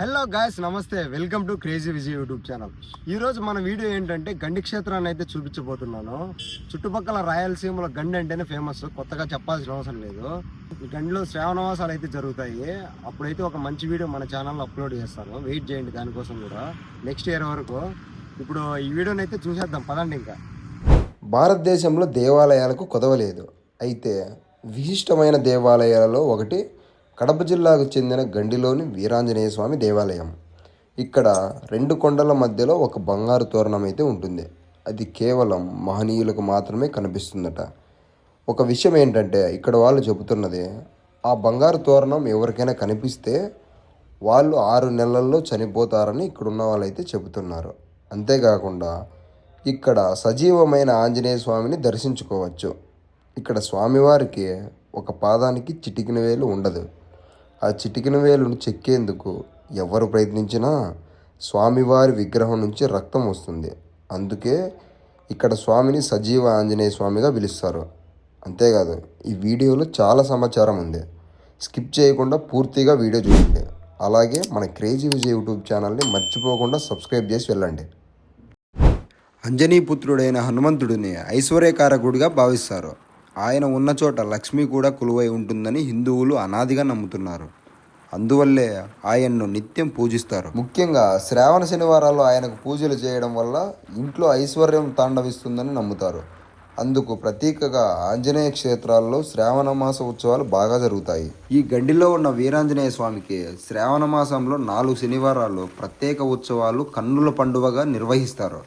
Hello guys నమస్తే. Welcome to crazy Vijay YouTube channel ఈ రోజు మన వీడియో ఏంటంటే గండి క్షేత్రాన్ని అయితే చూపించబోతున్నాను. చుట్టుపక్కల రాయలసీమలో గండి అంటేనే ఫేమస్ కొత్తగా చెప్పాల్సిన అవసరం లేదు. ఈ గండిలో శ్రావణవాసాలు అయితే జరుగుతాయి. అప్పుడైతే ఒక మంచి వీడియో మన ఛానల్లో అప్లోడ్ చేస్తాను. వెయిట్ చేయండి దానికోసం కూడా. నెక్స్ట్ ఇయర్ వరకు. ఇప్పుడు ఈ వీడియోని అయితే చూసేద్దాం. పదండి ఇంకా. భారతదేశంలో దేవాలయాలకు కొదవలేదు. అయితే విశిష్టమైన దేవాలయాలలో ఒకటి కడప జిల్లాకు చెందిన గండిలోని వీరాంజనేయ స్వామి దేవాలయం. ఇక్కడ రెండు కొండల మధ్యలో ఒక బంగారు తోరణం అయితే ఉంటుంది. అది కేవలం మహనీయులకు మాత్రమే కనిపిస్తుందట. ఒక విషయం ఏంటంటే ఇక్కడ వాళ్ళు చెబుతున్నది ఆ బంగారు తోరణం ఎవరికైనా కనిపిస్తే వాళ్ళు ఆరు నెలల్లో చనిపోతారని ఇక్కడున్న వాళ్ళైతే చెబుతున్నారు. అంతేకాకుండా ఇక్కడ సజీవమైన ఆంజనేయ స్వామిని దర్శించుకోవచ్చు. ఇక్కడ స్వామివారికి ఒక పాదానికి చిటికిన వేలు ఉండదు. ఆ చిటికిన వేలును చెక్కేందుకు ఎవరు ప్రయత్నించినా స్వామివారి విగ్రహం నుంచి రక్తం వస్తుంది. అందుకే ఇక్కడ స్వామిని సజీవ ఆంజనేయ స్వామిగా పిలుస్తారు. అంతేకాదు ఈ వీడియోలో చాలా సమాచారం ఉంది. స్కిప్ చేయకుండా పూర్తిగా వీడియో చూడండి. అలాగే మన క్రేజీ విజయ్ యూట్యూబ్ ఛానల్ని మర్చిపోకుండా సబ్స్క్రైబ్ చేసి వెళ్ళండి. అంజనీపుత్రుడైన హనుమంతుడిని ఐశ్వర్యకారకుడిగా భావిస్తారు. ఆయన ఉన్న చోట లక్ష్మి కూడా కొలువై ఉంటుందని హిందువులు అనాదిగా నమ్ముతున్నారు. అందువల్లే ఆయన్ను నిత్యం పూజిస్తారు. ముఖ్యంగా శ్రావణ శనివారాల్లో ఆయనకు పూజలు చేయడం వల్ల ఇంట్లో ఐశ్వర్యం తాండవిస్తుందని నమ్ముతారు. అందుకు ప్రతీకగా ఆంజనేయ క్షేత్రాల్లో శ్రావణ మాస ఉత్సవాలు బాగా జరుగుతాయి. ఈ గండిలో ఉన్న వీరాంజనేయ స్వామికి శ్రావణ మాసంలో నాలుగు శనివారాలు ప్రత్యేక ఉత్సవాలు కన్నుల పండుగగా నిర్వహిస్తారు.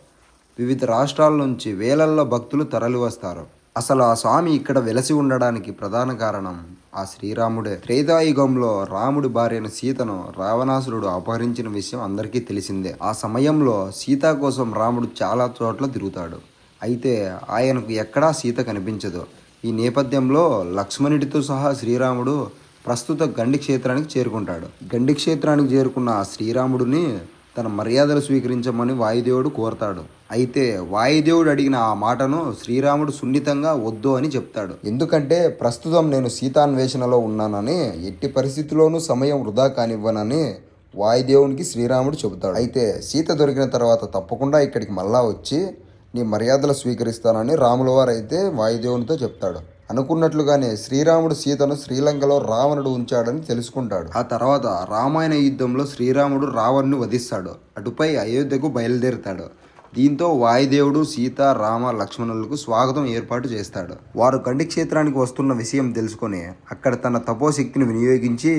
వివిధ రాష్ట్రాల నుంచి వేలల్లో భక్తులు తరలివస్తారు. అసలు ఆ స్వామి ఇక్కడ వెలసి ఉండడానికి ప్రధాన కారణం ఆ శ్రీరాముడే. త్రేతాయుగంలో రాముడి భార్యను సీతను రావణాసురుడు అపహరించిన విషయం అందరికీ తెలిసిందే. ఆ సమయంలో సీత కోసం రాముడు చాలా చోట్ల తిరుగుతాడు. అయితే ఆయనకు ఎక్కడా సీత కనిపించదు. ఈ నేపథ్యంలో లక్ష్మణుడితో సహా శ్రీరాముడు ప్రస్తుత గండి క్షేత్రానికి చేరుకుంటాడు. గండి క్షేత్రానికి చేరుకున్న ఆ శ్రీరాముడిని తన మర్యాదలు స్వీకరించమని వాయుదేవుడు కోరతాడు. అయితే వాయుదేవుడు అడిగిన ఆ మాటను శ్రీరాముడు సున్నితంగా వద్దు అని చెప్తాడు. ఎందుకంటే ప్రస్తుతం నేను సీతాన్వేషణలో ఉన్నానని ఎట్టి పరిస్థితిలోనూ సమయం వృధా కానివ్వనని వాయుదేవునికి శ్రీరాముడు చెబుతాడు. అయితే సీత దొరికిన తర్వాత తప్పకుండా ఇక్కడికి మళ్ళా వచ్చి నీ మర్యాదలు స్వీకరిస్తానని రాముల వారు అయితే వాయుదేవునితో చెప్తాడు. అనుకున్నట్లుగానే శ్రీరాముడు సీతను శ్రీలంకలో రావణుడు ఉంచాడని తెలుసుకుంటాడు. ఆ తర్వాత రామాయణ యుద్ధంలో శ్రీరాముడు రావణ్ణి వధిస్తాడు. అటుపై అయోధ్యకు బయలుదేరుతాడు. దీంతో వాయుదేవుడు సీత రామ లక్ష్మణులకు స్వాగతం ఏర్పాటు చేస్తాడు. వారు గండి క్షేత్రానికి వస్తున్న విషయం తెలుసుకొని అక్కడ తన తపోశక్తిని వినియోగించి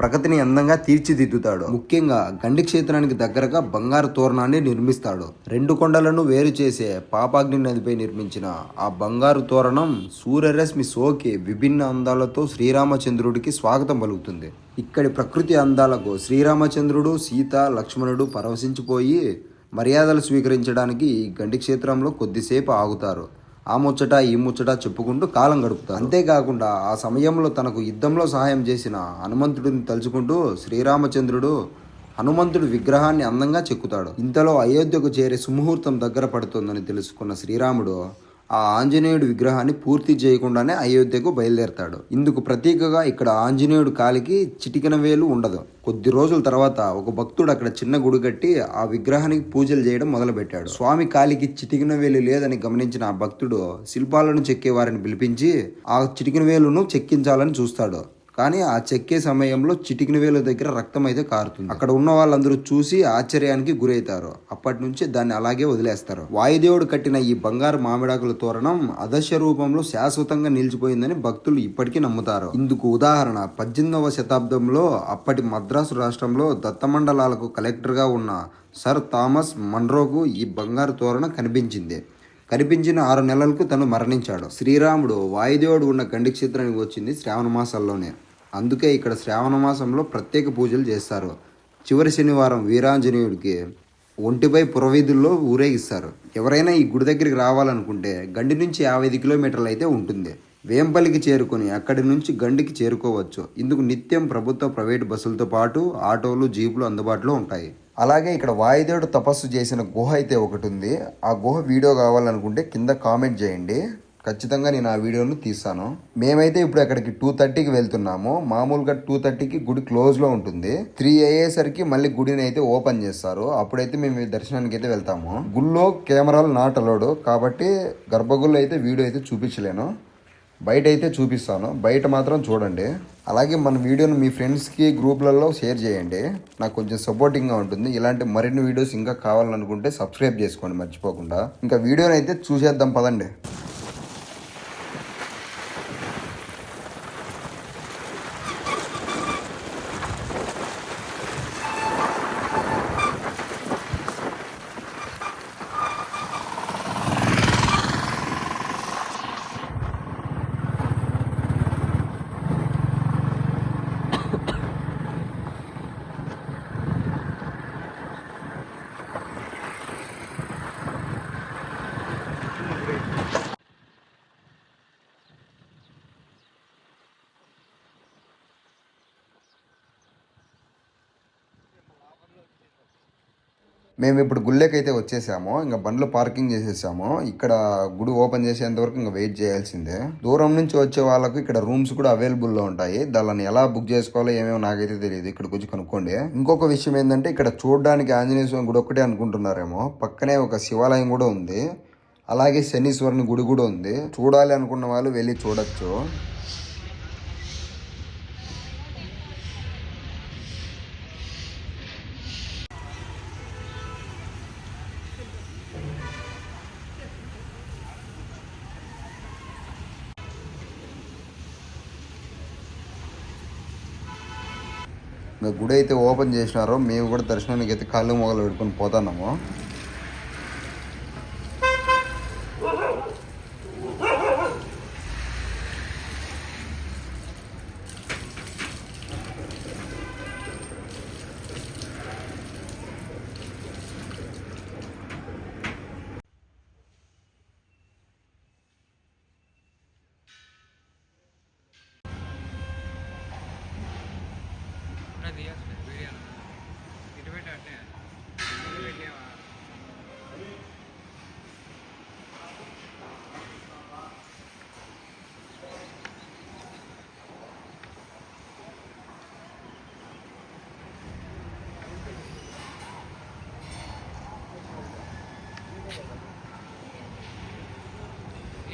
ప్రగతిని అందంగా తీర్చిదిద్దుతాడు. ముఖ్యంగా గండి క్షేత్రానికి దగ్గరగా బంగారు తోరణాన్ని నిర్మిస్తాడు. రెండు కొండలను వేరు చేసే పాపాగ్ని నదిపై నిర్మించిన ఆ బంగారు తోరణం సూర్యరశ్మి సోకి విభిన్న అందాలతో శ్రీరామచంద్రుడికి స్వాగతం పలుకుతుంది. ఇక్కడి ప్రకృతి అందాలకు శ్రీరామచంద్రుడు సీత లక్ష్మణుడు పరవశించిపోయి మర్యాదలు స్వీకరించడానికి గండి క్షేత్రంలో కొద్దిసేపు ఆగుతారు. ఆ ముచ్చట ఈ ముచ్చట చెప్పుకుంటూ కాలం గడుపుతారు. అంతేకాకుండా ఆ సమయంలో తనకు యుద్ధంలో సహాయం చేసిన హనుమంతుడిని తలుచుకుంటూ శ్రీరామచంద్రుడు హనుమంతుడు విగ్రహాన్ని అందంగా చెక్కుతాడు. ఇంతలో అయోధ్యకు చేరే సుముహూర్తం దగ్గర పడుతుందని తెలుసుకున్న శ్రీరాముడు ఆ ఆంజనేయుడి విగ్రహాన్ని పూర్తి చేయకుండానే అయోధ్యకు బయలుదేరతాడు. ఇందుకు ప్రతీకగా ఇక్కడ ఆంజనేయుడు కాలికి చిటికిన వేలు ఉండదు. కొద్ది రోజుల తర్వాత ఒక భక్తుడు అక్కడ చిన్న గుడి కట్టి ఆ విగ్రహానికి పూజలు చేయడం మొదలుపెట్టాడు. స్వామి కాలికి చిటికిన వేలు లేదని గమనించిన ఆ భక్తుడు శిల్పాలను చెక్కే వారిని పిలిపించి ఆ చిటికిన వేలును చెక్కించాలని చూస్తాడు. కానీ ఆ చెక్కే సమయంలో చిటికిన వేలు దగ్గర రక్తం అయితే కారుతుంది. అక్కడ ఉన్న వాళ్ళందరూ చూసి ఆశ్చర్యానికి గురవుతారు. అప్పటి నుంచి దాన్ని అలాగే వదిలేస్తారు. వాయుదేవుడు కట్టిన ఈ బంగారు మామిడాకుల తోరణం అదశ్య రూపంలో శాశ్వతంగా నిలిచిపోయిందని భక్తులు ఇప్పటికీ నమ్ముతారు. ఇందుకు ఉదాహరణ పద్దెనిమిదవ శతాబ్దంలో అప్పటి మద్రాసు రాష్ట్రంలో దత్తమండలాలకు కలెక్టర్గా ఉన్న సర్ థామస్ మన్రోకు ఈ బంగారు తోరణం కనిపించింది. కనిపించిన ఆరు నెలలకు తను మరణించాడు. శ్రీరాముడు వాయుదేవుడు ఉన్న గండి క్షేత్రానికి వచ్చింది శ్రావణ మాసాల్లోనే అందుకే ఇక్కడ శ్రావణ మాసంలో ప్రత్యేక పూజలు చేస్తారు. చివరి శనివారం వీరాంజనేయుడికి ఒంటిపై పురవీధుల్లో ఊరేగిస్తారు. ఎవరైనా ఈ గుడి దగ్గరికి రావాలనుకుంటే గండి నుంచి యాభై ఐదు కిలోమీటర్లు అయితే ఉంటుంది. వేంపల్లికి చేరుకొని అక్కడి నుంచి గండికి చేరుకోవచ్చు. ఇందుకు నిత్యం ప్రభుత్వ ప్రైవేట్ బస్సులతో పాటు ఆటోలు జీపులు అందుబాటులో ఉంటాయి. అలాగే ఇక్కడ వాయుదేవుడు తపస్సు చేసిన గుహ అయితే ఒకటి ఉంది. ఆ గుహ వీడియో కావాలనుకుంటే కింద కామెంట్ చేయండి. ఖచ్చితంగా నేను ఆ వీడియోను తీస్తాను. మేమైతే ఇప్పుడు అక్కడికి టూ థర్టీకి వెళ్తున్నాము. మామూలుగా టూ థర్టీకి గుడి క్లోజ్లో ఉంటుంది. త్రీ అయ్యేసరికి మళ్ళీ గుడిని అయితే ఓపెన్ చేస్తారు. అప్పుడైతే మేము దర్శనానికి అయితే వెళ్తాము. గుళ్ళో కెమెరాలు నాట్ అలౌడ్ కాబట్టి గర్భగుళ్ళు అయితే వీడియో అయితే చూపించలేను. బయట అయితే చూపిస్తాను. బయట మాత్రం చూడండి. అలాగే మన వీడియోను మీ ఫ్రెండ్స్కి గ్రూప్లలో షేర్ చేయండి. నాకు కొంచెం సపోర్టింగ్గా ఉంటుంది. ఇలాంటి మరిన్ని వీడియోస్ ఇంకా కావాలనుకుంటే సబ్స్క్రైబ్ చేసుకోండి. మర్చిపోకుండా. ఇంకా వీడియోని అయితే చూసేద్దాం పదండి. మేము ఇప్పుడు గుళ్ళేకైతే వచ్చేసాము ఇంకా బండ్లు పార్కింగ్ చేసేసాము. ఇక్కడ గుడి ఓపెన్ చేసేంత వరకు ఇంకా వెయిట్ చేయాల్సిందే. దూరం నుంచి వచ్చే వాళ్ళకు ఇక్కడ రూమ్స్ కూడా అవైలబుల్లో ఉంటాయి. దాన్ని ఎలా బుక్ చేసుకోవాలో ఏమేమో నాకైతే తెలియదు. ఇక్కడికి వచ్చి కనుక్కోండి. ఇంకొక విషయం ఏంటంటే ఇక్కడ చూడడానికి ఆంజనేయ స్వామి గుడి ఒక్కటే అనుకుంటున్నారేమో. పక్కనే ఒక శివాలయం కూడా ఉంది. అలాగే శనీశ్వరుని గుడి కూడా ఉంది. చూడాలి అనుకున్న వాళ్ళు వెళ్ళి చూడొచ్చు. ఇంకా గుడి అయితే ఓపెన్ చేసినారో మేము కూడా దర్శనానికి అయితే కాళ్ళు మొగలు పెట్టుకొని పోతున్నాము.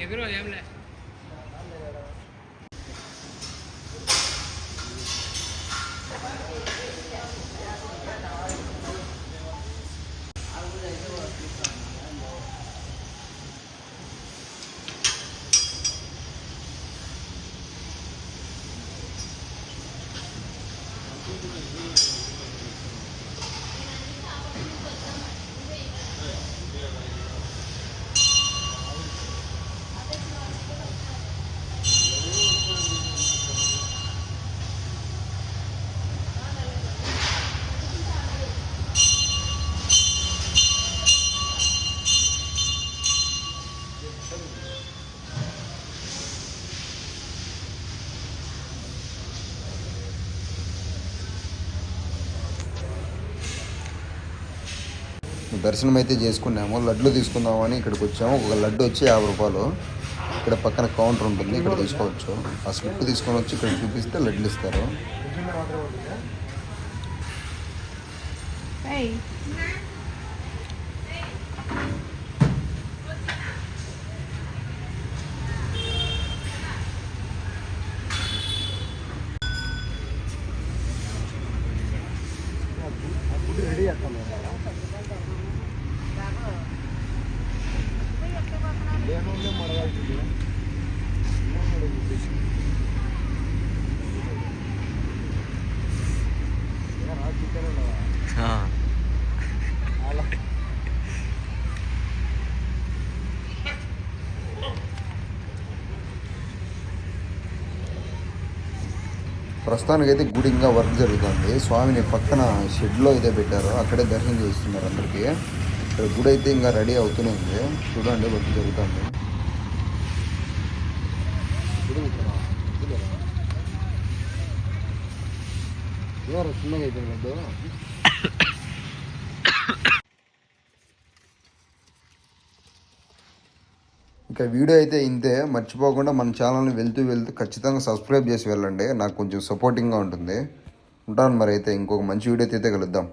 ఎదురు ఏంలే దర్శనం అయితే చేసుకున్నాము లడ్లు తీసుకుందామని ఇక్కడికి వచ్చాము. ఒక లడ్డు వచ్చి యాభై రూపాయలు. ఇక్కడ పక్కన కౌంటర్ ఉంటుంది ఇక్కడ తీసుకోవచ్చు. ఆ స్లిప్ తీసుకొని వచ్చి ఇక్కడ చూపిస్తే లడ్లు ఇస్తారు Hey. గుడి రెడీ చేస్తాను ఏముంది మడగాల్సింది ప్రస్తుతానికి అయితే గుడి ఇంకా వర్క్ జరుగుతుంది. స్వామిని పక్కన షెడ్లో అయితే పెట్టారు. అక్కడే దర్శనం చేస్తున్నారు అందరికీ. ఇక్కడ గుడి అయితే ఇంకా రెడీ అవుతూనే ఉంది. చూడండి వర్క్ జరుగుతుంది. ఎవరు చిన్నగా ఇంకా వీడియో అయితే ఇంతే. మర్చిపోకుండా మన ఛానల్ని వెళ్తూ వెళ్తూ ఖచ్చితంగా సబ్స్క్రైబ్ చేసి వెళ్ళండి. నాకు కొంచెం సపోర్టింగ్గా ఉంటుంది. ఉంటాను మరి అయితే ఇంకొక మంచి వీడియో అయితే కలుద్దాం.